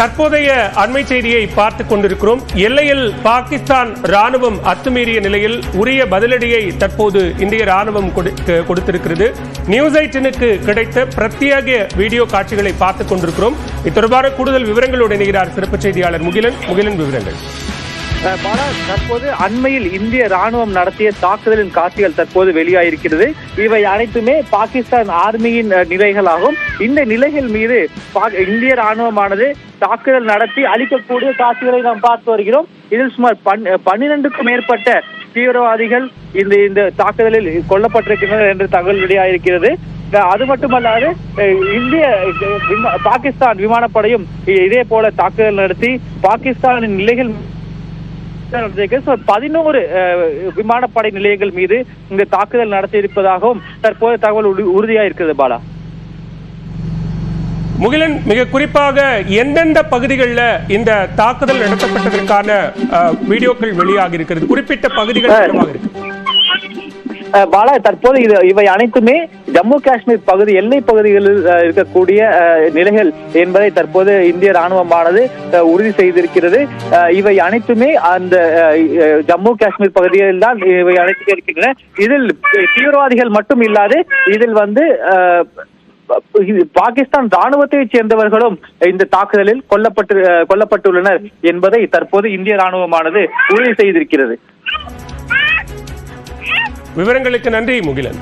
தற்போதைய அண்மை செய்தியை பார்த்துக் கொண்டிருக்கிறோம். எல்லையில் பாகிஸ்தான் ராணுவம் அத்துமீறிய நிலையில் உரிய பதிலடியை தற்போது இந்திய ராணுவம் கொடு- கொடுத்திருக்கிறது. நியூஸ் எயிட்டினுக்கு கிடைத்த பிரத்யேக வீடியோ காட்சிகளை பார்த்துக் கொண்டிருக்கிறோம். இது தொடர்பான கூடுதல் விவரங்களோடு இணைகிறார் சிறப்பு செய்தியாளர் முகிலன். முகிலன் விவரங்கள். பாலா தற்போது அண்மையில் இந்திய ராணுவம் நடத்திய தாக்குதலின் காட்சிகள் தற்போது வெளியாயிருக்கிறது. இவை அனைத்துமே பாகிஸ்தான் ஆர்மியின் நிலைகளாகும். இந்த நிலைகள் மீது பா- இந்திய ராணுவமானது தாக்குதல் நடத்தி அளிக்கக்கூடிய காட்சிகளை நாம் பார்த்து வருகிறோம். இதில் சுமார் பன் பன்னிரண்டுக்கும் மேற்பட்ட தீவிரவாதிகள் இந்த இந்த தாக்குதலில் கொல்லப்பட்டிருக்கின்றனர் என்று தகவல் வெளியாயிருக்கிறது. அது மட்டுமல்லாது இந்திய விமா- பாகிஸ்தான் விமானப்படையும் இதே போல தாக்குதல் நடத்தி பாகிஸ்தானின் நிலைகள் பதினோரு விமானப்படை நிலையங்கள் மீது இந்த தாக்குதல் நடத்தியிருப்பதாகவும் தற்போது தகவல் உறு- உறுதியா இருக்கிறது பாலா. முகிலன் மிக குறிப்பாக எந்தெந்த பகுதிகளில் இந்த தாக்குதல் நடத்தப்பட்டதற்கான வீடியோக்கள் வெளியாகி இருக்கிறது குறிப்பிட்ட பகுதிகள் இருக்கு. பாலா தற்போது இது இவை அனைத்துமே ஜம்மு காஷ்மீர் பகுதி எல்லை பகுதிகளில் இருக்கக்கூடிய நிலைகள் என்பதை தற்போது இந்திய ராணுவமானது உறுதி செய்திருக்கிறது. இவை அனைத்துமே அந்த ஜம்மு காஷ்மீர் பகுதியில் தான் இவை அனைத்துமே இருக்கின்றன. இதில் தீவிரவாதிகள் மட்டும் இல்லாது இதில் வந்து பாகிஸ்தான் ராணுவத்தைச் சேர்ந்தவர்களும் இந்த தாக்குதலில் கொல்லப்பட்டு கொல்லப்பட்டுள்ளனர் என்பதை தற்போது இந்திய ராணுவமானது உறுதி செய்திருக்கிறது. விவரங்களுக்கு நன்றி முகிலன்.